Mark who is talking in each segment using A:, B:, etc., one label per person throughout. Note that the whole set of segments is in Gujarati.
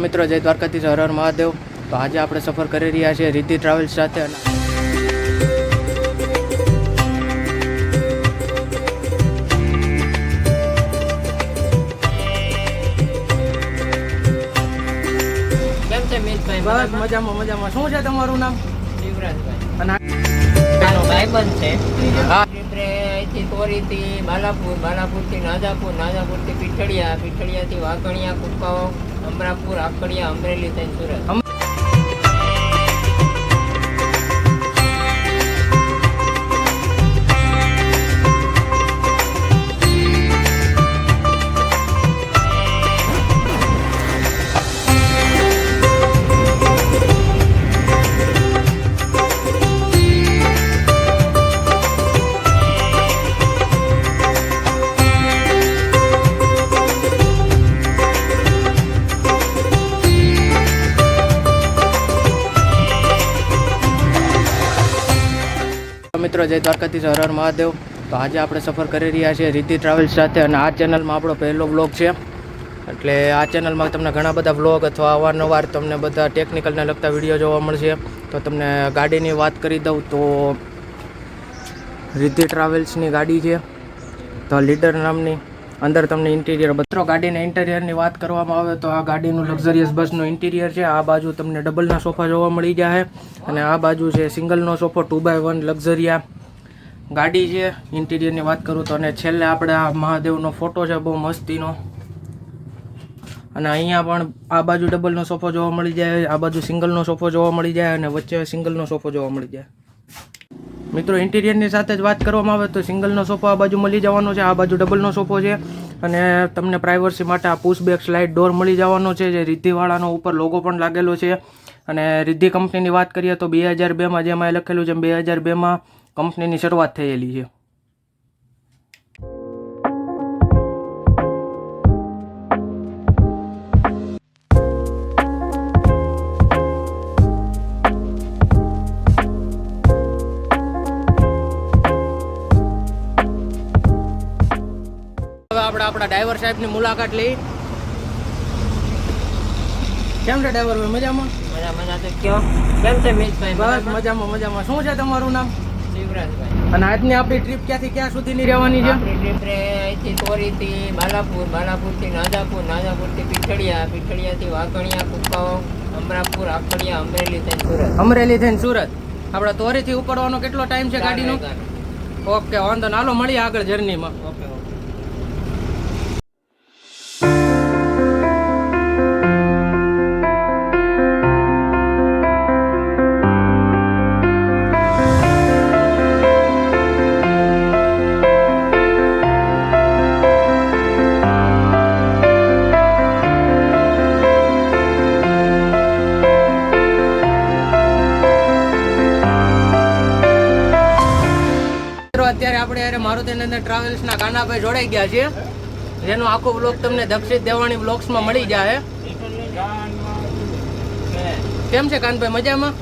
A: મિત્રો જય દ્વારકાધીશ. હર હર મહાદેવ. તો આજે આપણે સફર કરી રહ્યા છીએ રિદ્ધિ ટ્રાવેલ્સ સાથે
B: કેમ છે મિતભાઈ?
A: બસ મજામાં મજામાં. શું છે તમારું નામ?
B: શિવરાજભાઈ મારો ભાઈબંધ છે.
A: હા.
B: અહીંથી તોરીથી બાલાપુર બાલાપુરથી નાજાપુર નાજાપુરથી પીઠળિયા પીઠળિયાથી વાઘણિયા કુંકાઓ અમરાપુર આકડિયા અમરેલી થઈ સુરત.
A: જય દ્વારકાધીશ, હર હર મહાદેવ. તો આજે આપણે સફર કરી રહ્યા છીએ રિદ્ધિ ટ્રાવેલ્સ સાથે અને આ ચેનલમાં આપણો પહેલો બ્લોગ છે. એટલે આ ચેનલમાં તમને ઘણા બધા વ્લોગ અથવા અવારનવાર તમને બધા ટેકનિકલને લગતા વીડિયો જોવા મળશે. તો તમને ગાડીની વાત કરી દઉં તો રિદ્ધિ ટ્રાવેલ્સની ગાડી છે. તો લીડર નામની અંદર તમને ઇન્ટિરિયર મિત્રો, ગાડીના ઇન્ટિરિયરની વાત કરવામાં આવે તો આ ગાડીનું લક્ઝરિયસ બસનું ઇન્ટિરિયર છે. આ બાજુ તમને ડબલના સોફા જોવા મળી જાય અને આ બાજુ છે સિંગલનો સોફો ટુ બાય વન લક્ઝરિયા ગાડી છે ઇન્ટિરિયરની વાત કરું તો અને છેલ્લે આપણે આ મહાદેવનો ફોટો છે, બહુ મસ્તીનો. અને અહીંયા પણ આ બાજુ ડબલનો સોફો જોવા મળી જાય, આ બાજુ સિંગલનો સોફો જોવા મળી જાય અને વચ્ચે સિંગલનો સોફો જોવા મળી જાય. મિત્રો ઇન્ટિરિયરની સાથે જ વાત કરવામાં આવે તો સિંગલનો સોફો આ બાજુ મળી જવાનો છે, આ બાજુ ડબલનો સોફો છે. અને તમને પ્રાઇવસી માટે આ પુશ બેક સ્લાઇડ ડોર મળી જવાનો છે, જે રિદ્ધિવાળાનો ઉપર લોગો પણ લાગેલો છે. અને રિદ્ધિ કંપનીની વાત કરીએ તો બે હજાર બેમાં જેમાં એ લખેલું છે, બે હજાર બેમાં કંપનીની શરૂઆત થયેલી છે. હવે આપણે આપણા ડ્રાઈવર સાહેબની મુલાકાત લઈ. કેમ છે ડ્રાઈવર ભાઈ મજામાં?
B: મજા મજા છે. કેમ કેમ છે મિતભાઈ
A: બસ મજામાં મજામાં. શું છે તમારું નામ? અને આજની આપણી ટ્રીપ ક્યાંથી ક્યાં સુધીની રહેવાની છે?
B: આપણી ટ્રીપ રે અહીંથી તોરીથી બાલાપુર બાલાપુરથી નાજાપુર નાજાપુરથી પીઠળિયા પીઠળિયાથી વાઘણિયા કુંકાઓ અમરાપુર આખડિયા અમરેલી થઈને સુરત.
A: અમરેલી થઈને સુરત. આપણે તોરીથી ઉપડવાનો કેટલો ટાઈમ છે ગાડીનો? ઓકે વાંધો નાલો મળીએ આગળ જર્નીમાં
B: ઓકે.
A: મારુતિનંદન ટ્રાવેલ્સના કાનાભાઈ જોડાઈ ગયા છે. જેનો આખો બ્લોગ તમને દક્ષિત દેવાણી બ્લોગ્સમાં મળી જાય કેમ છે કાનભાઈ મજામાં?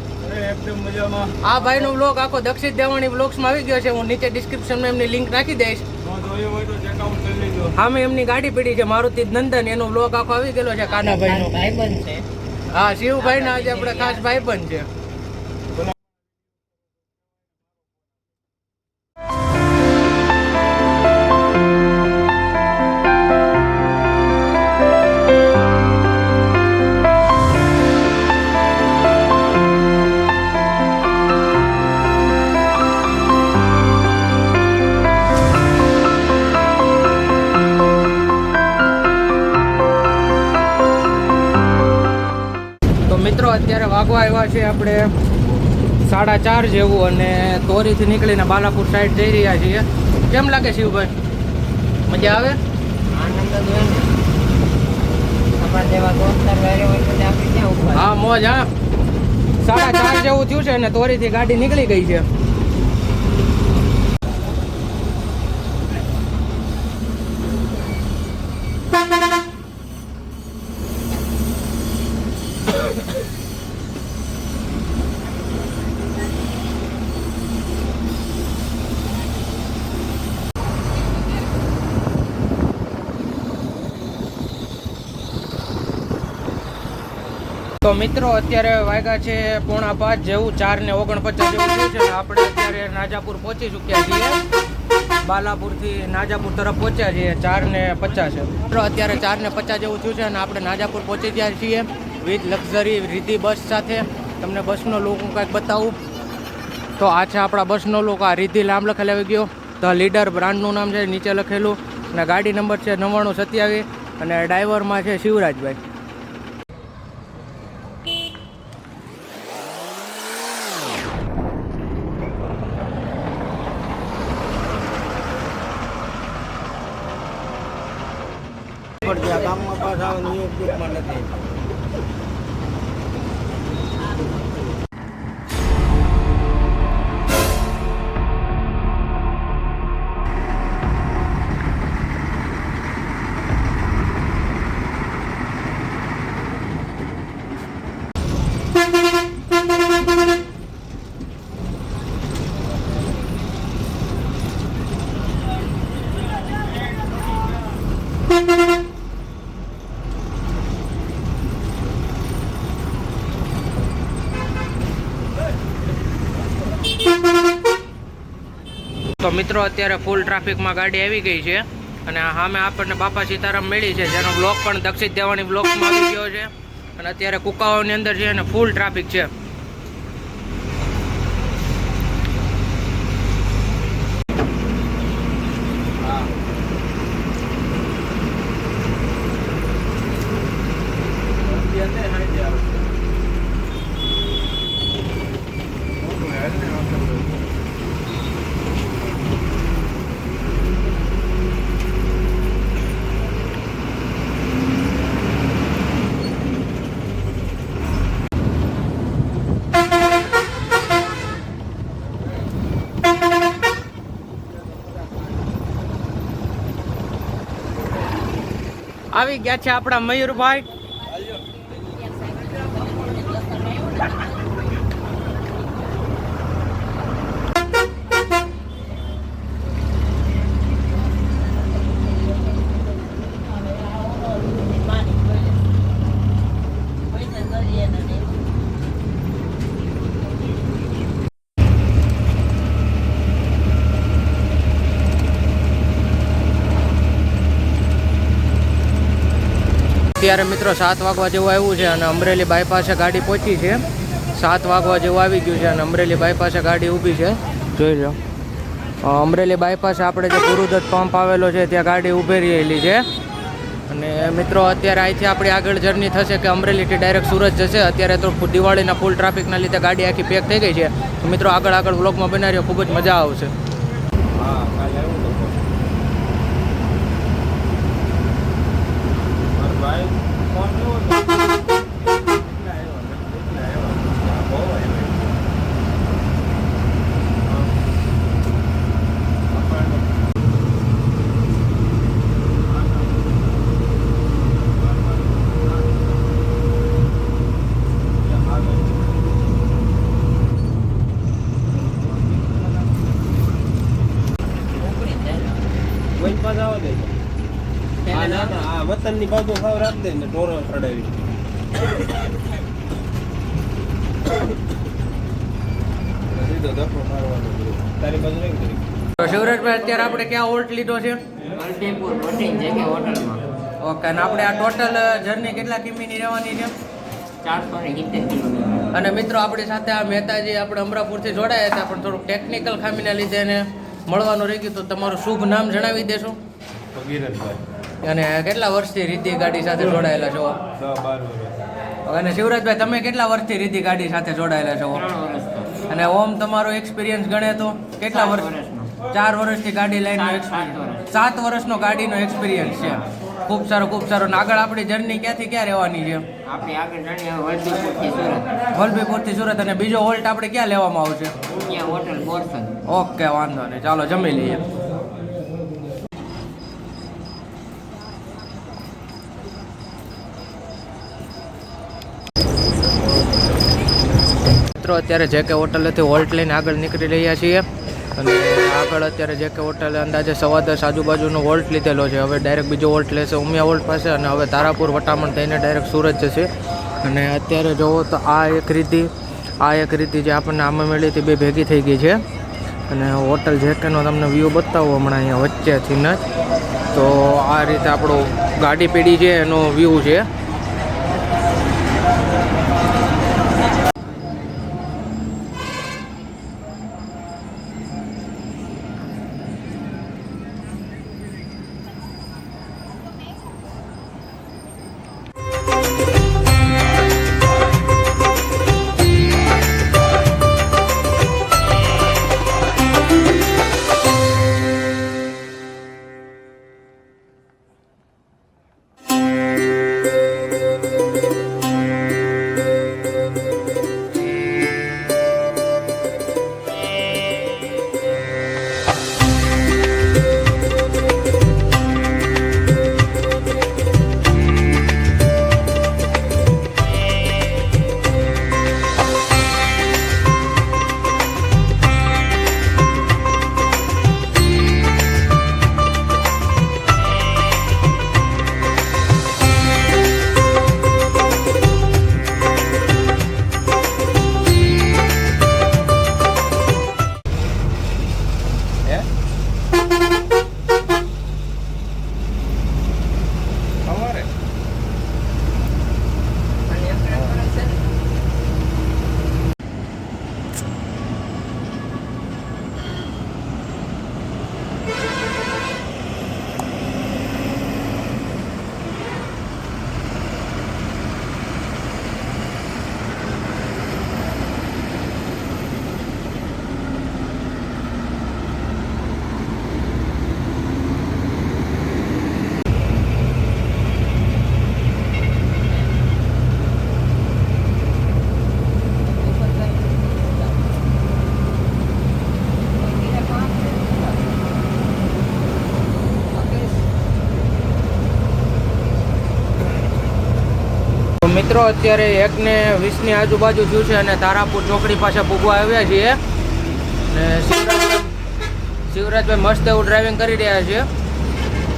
A: આ ભાઈનો બ્લોગ આખો દક્ષિત દેવાણી બ્લોગ્સમાં આવી ગયો છે. હું નીચે ડિસ્ક્રિપ્શનમાં એમની લિંક નાખી દઈશ. સામે એમની ગાડી પડી છે મારુતિ નંદન. એનો બ્લોગ આખો આવી ગયેલો છે કાનાભાઈનો.
B: ભાઈબંધ છે.
A: હા શિવભાઈ ના આજે આપણે ખાસ પણ છે. આપણે સાડા ચાર જેવું અને તોરીથી નીકળીને બાલાપુર સાઈડ જઈ રહ્યા છીએ. કેમ લાગે શિવભાઈ? મજા આવે? હા, મોજ, હા. સાડા ચાર જેવું થયું છે અને તોરીથી ગાડી નીકળી ગઈ છે. તો મિત્રો, અત્યારે વાગ્યા છે પોણા પાંચ જેવું, ચાર ને ઓગણપચાસ જેવું થયું છે આપણે અત્યારે નાજાપુર પહોંચી ચૂક્યા છીએ. બાલાપુરથી નાજાપુર તરફ પહોંચ્યા છીએ, ચાર ને પચાસ. મિત્રો, અત્યારે ચાર ને પચાસ જેવું થયું છે અને આપણે નાજાપુર પહોંચી ગયા છીએ વિથ લક્ઝરી રીતિ બસ સાથે. તમને બસનો લુક હું કાંઈક બતાવું. તો આ છે આપણા બસનો લુક, આ રીતિ લાંબ લખેલ આવી ગયો. ધ લીડર બ્રાન્ડનું નામ છે, નીચે લખેલું. અને ગાડી નંબર છે નવ્વાણું સત્યાવીસ. અને ડ્રાઈવરમાં છે શિવરાજભાઈ
C: પણ જ્યાં ગામમાં પાસ આવે ને
A: તો મિત્રો, અત્યારે ફૂલ ટ્રાફિકમાં ગાડી આવી ગઈ છે. અને સામે આપણને બાપા સીતારામ મળી છે, જેનો બ્લોક પણ દક્ષિત દેવાની બ્લોકમાં આવી ગયો છે. અને અત્યારે કુકાઓની અંદર છે અને ફૂલ ટ્રાફિક છે. આવી ગયા છે આપણા મયુરભાઈ. અત્યારે મિત્રો સાત વાગવા જેવું આવ્યું છે અને અમરેલી બાયપાસે ગાડી પહોંચી છે. સાત વાગવા જેવું આવી ગયું છે અને અમરેલી બાયપાસે ગાડી ઊભી છે. જોઈ લો. અમરેલી બાયપાસે આપણે જે ગુરુદત્ત પંપ આવેલો છે ત્યાં ગાડી ઊભી રહેલી છે. અને મિત્રો અત્યારે અહીંથી આપણી આગળ જર્ની થશે કે અમરેલીથી ડાયરેક્ટ સુરત જશે. અત્યારે તો દિવાળીના ફૂલ ટ્રાફિકના લીધે ગાડી આખી પેક થઈ ગઈ છે. મિત્રો આગળ આગળ વ્લોગમાં બનાવી ખૂબ જ મજા આવશે
C: હા કાલે આવ્યું લોકો મારો ભાઈ ફોન કેવો હતો કેટલા આવ્યા કેટલા આવ્યા બહુ આવ્યા હા. આપણને કોઈ પાછા આવવા દે હા ના ના આ વતનની બાજુ સાવ રાખ દે ને ઢોરો ચડાવી
A: અત્યારે આપણે ક્યાં હોલ્ટ લીધો છે ઓકે અને આપણે આ ટોટલ જર્ની કેટલા કિમીની રહેવાની છે? અને મિત્રો આપણી સાથે આ મહેતાજી આપણે અમરાપુરથી જોડાયા હતા પણ થોડુંક ટેકનિકલ ખામીના લીધે એને મળવાનું રહી ગયું તો તમારું શુભ નામ જણાવી દેશો.
C: ભગીરથભાઈ.
A: અને કેટલા વર્ષથી રીતિ ગાડી સાથે જોડાયેલા છો? અને શિવરાજભાઈ તમે કેટલા વર્ષથી રીતિ ગાડી સાથે જોડાયેલા છો? અને ઓમ તમારો એક્સપિરિયન્સ ગણે તો? કેટલા વર્ષ? ચાર વર્ષથી ગાડી લાઈનનો
B: સાત-
A: વર્ષનો ગાડીનો એક્સપિરિયન્સ છે. ખૂબ સારો ખૂબ સારો. અને આગળ આપણી જર્ની ક્યાંથી ક્યાં રહેવાની છે?
B: આપણી આગળ સુરત.
A: વલભીપુરથી સુરત અને બીજો હોલ્ટ આપણે ક્યાં લેવામાં આવશે?
B: હોટલ
A: ઓકે વાંધો નહીં. ચાલો જમી લઈએ. મિત્રો, અત્યારે જે કે હોટલેથી હોલ્ટ લઈને આગળ નીકળી રહ્યા છીએ. અને આગળ અત્યારે જે કે હોટલે અંદાજે સવા દસ આજુબાજુનો વોલ્ટ લીધેલો છે. હવે ડાયરેક્ટ બીજો હોલ્ટ લેશે, ઉમિયા હોલ્ટ પાસે અને હવે તારાપુર વટામણ થઈને ડાયરેક્ટ સુરત જશે. અને અત્યારે જોવો તો આ એક રીતિ, આ એક રીતિ જે આપણને આમાં મળી હતી, બે ભેગી થઈ ગઈ છે. અને હોટલ જેકેનો તમને વ્યૂ બતાવો હમણાં અહીંયા વચ્ચેથી જ. તો આ રીતે આપણું ગાડી પીડી છે, એનો વ્યૂ છે. товари. મિત્રો, અત્યારે એકને વીસની આજુબાજુ થયું છે અને તારાપુર ચોકડી પાસે પૂગવા આવ્યા છીએ. અને શિવરાજભાઈ શિવરાજભાઈ મસ્ત એવું ડ્રાઇવિંગ કરી રહ્યા છે.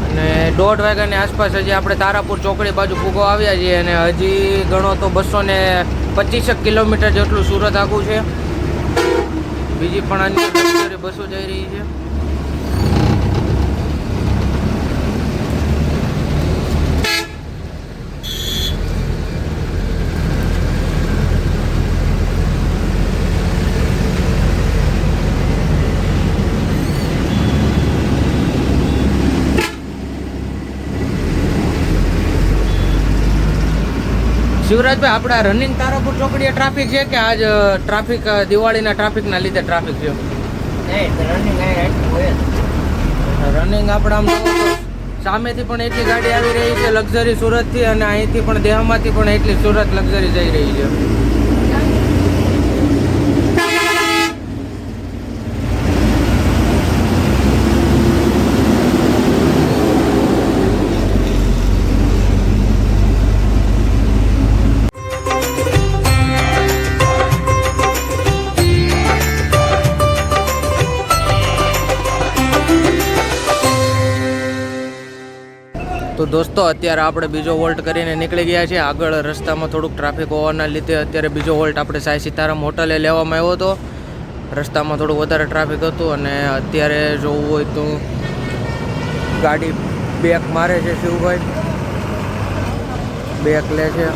A: અને દોઢ વાગ્યાની આસપાસ હજી આપણે તારાપુર ચોકડી બાજુ પૂગવા આવ્યા છીએ અને હજી ગણો તો બસો ને પચીસેક કિલોમીટર જેટલું સુરત આખું છે. બીજી પણ અન્ય બસો જઈ રહી છે. શિવરાજભાઈ આપણા રનિંગ તારાપુર ચોકડીએ ટ્રાફિક છે કે આજ ટ્રાફિક દિવાળીના ટ્રાફિકના લીધે ટ્રાફિક છે. રનિંગ આપણે આમ સામેથી પણ એટલી ગાડી આવી રહી છે લક્ઝરી સુરતથી અને અહીંથી પણ દેહમાંથી પણ એટલી સુરત લક્ઝરી જઈ રહી છે દોસ્તો, અત્યારે આપણે બીજો વોલ્ટ કરીને નીકળી ગયા છીએ. આગળ રસ્તામાં થોડુંક ટ્રાફિક હોવાના લીધે અત્યારે બીજો વોલ્ટ આપણે સાઈ સીતારામ હોટલે લેવામાં આવ્યો હતો. રસ્તામાં થોડું વધારે ટ્રાફિક હતું અને અત્યારે જોવું હોય તો ગાડી બેક મારે છે શિવભાઈ. બેક લે છે.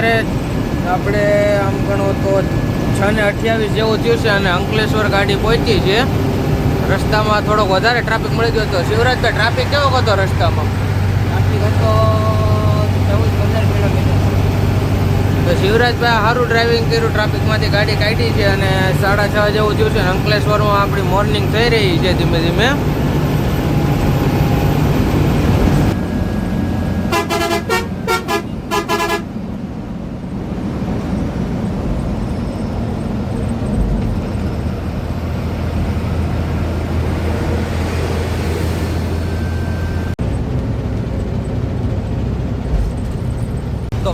A: અત્યારે આપણે આમ ગણો તો છ ને અઠ્યાવીસ જેવું થયું છે અને અંકલેશ્વર ગાડી પહોંચી છે. રસ્તામાં થોડોક વધારે ટ્રાફિક મળી ગયો હતો શિવરાજભાઈ ટ્રાફિક કેવો હતો રસ્તામાં?
B: ટ્રાફિક હતો ચૌદ પંદર કિલોમીટર.
A: તો શિવરાજભાઈ સારું ડ્રાઇવિંગ કર્યું ટ્રાફિકમાંથી ગાડી કાઢી છે અને સાડા છ જેવું થયું છે અંકલેશ્વરમાં આપણી મોર્નિંગ થઈ રહી છે ધીમે ધીમે.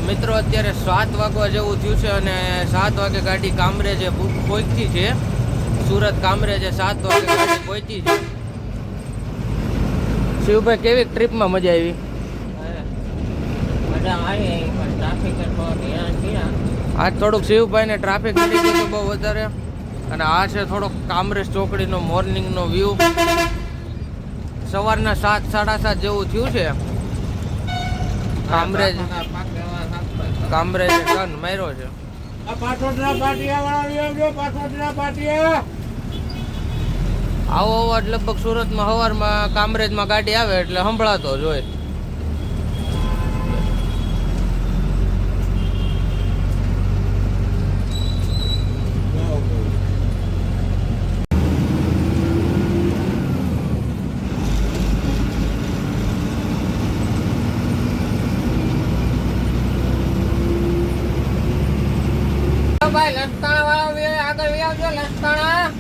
A: મિત્રો અત્યારે સાત વાગવા જેવું થયું છે અને સાત વાગે ગાડી કામરેજે પહોંચતી છે. સુરત કામરે છે સાત વાગે ગાડી પહોંચી છે. શિવભાઈ કેવી ટ્રીપમાં મજા આવી?
B: મજા આવી પણ ટ્રાફિક
A: આજ થોડુંક શિવભાઈને ટ્રાફિક મળી ગયું હતું બહુ વધારે. અને આ છે થોડોક કામરેજ ચોકડીનો મોર્નિંગનો વ્યૂ સવારના સાત સાડા સાત જેવું થયું છે. કામરેજ કામરેજ ગન માર્યો છે. આવો અવાજ લગભગ સુરતમાં સવારમાં કામરેજમાં ગાડી આવે એટલે સંભળાતો જ હોય.
B: આવજો લસકાણા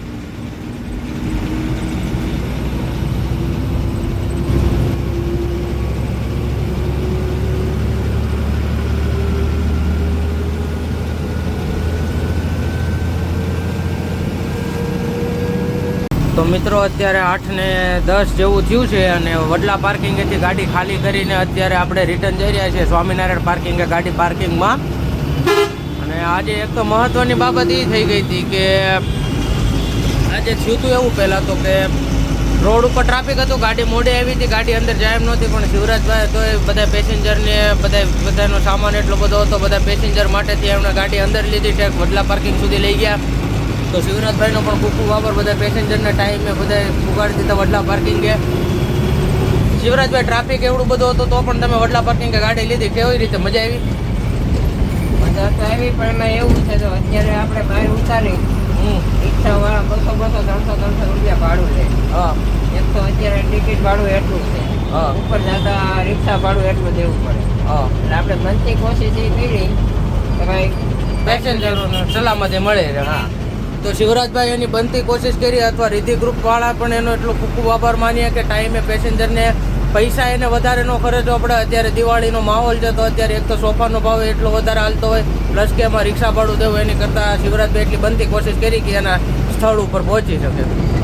A: તો મિત્રો, અત્યારે આઠ ને દસ જેવું થયું છે અને વડલા પાર્કિંગેથી ગાડી ખાલી કરીને અત્યારે આપણે રિટર્ન જઈ રહ્યા છીએ. સ્વામિનારાયણ પાર્કિંગે ગાડી પાર્કિંગમાં. આજે એક તો મહત્વની બાબત એ થઈ ગઈ હતી કે આજે થયું હતું એવું પહેલાં તો કે રોડ ઉપર ટ્રાફિક હતું, ગાડી મોડી આવી હતી, ગાડી અંદર જાય એમ નહોતી, પણ શિવરાજભાઈ તો બધા પેસેન્જરને, બધા બધાનો સામાન એટલો બધો હતો, બધા પેસેન્જર માટેથી એમણે ગાડી અંદર લીધી, ટેક વડલા પાર્કિંગ સુધી લઈ ગયા. તો શિવરાજભાઈનો પણ ખૂબ ખૂબ આભાર, બધા પેસેન્જરના ટાઈમે બધા ઉગાડી દીધા વડલા પાર્કિંગે. શિવરાજભાઈ ટ્રાફિક એવડું બધું હતું, તો પણ તમે વડલા પાર્કિંગે ગાડી લીધી, કેવી રીતે મજા આવી?
B: આવી પણ એમાં એવું છે તો અત્યારે આપણે બહાર ઉતારી રિક્ષા વાળા બસો બસો ત્રણસો ત્રણસો રૂપિયા ભાડું લે.
A: હા.
B: એક તો અત્યારે ટિકિટ ભાડું એટલું છે.
A: હા.
B: ઉપર જતા રિક્ષા ભાડું એટલું દેવું પડે.
A: હા.
B: એટલે આપણે બનતી કોશિશ એ કરી કે ભાઈ
A: પેસેન્જરોને સલામતી મળે
B: હા.
A: તો શિવરાજભાઈ એની બનતી કોશિશ કરી અથવા રિધિ ગ્રુપ વાળા પણ એનો એટલો ખૂબ ખૂબ આભાર માનીએ કે ટાઈમે પેસેન્જરને પૈસા એને વધારે ન ખર્ચો આપણે અત્યારે દિવાળીનો માહોલ છે તો અત્યારે એક તો સોફાનો ભાવ એટલો વધારે હાલતો હોય પ્લસ કે એમાં રિક્ષા ભાડું દેવું, એની કરતાં શિવરાજભાઈ એટલી બનતી કોશિશ કરી કે એના સ્થળ ઉપર પહોંચી શકે.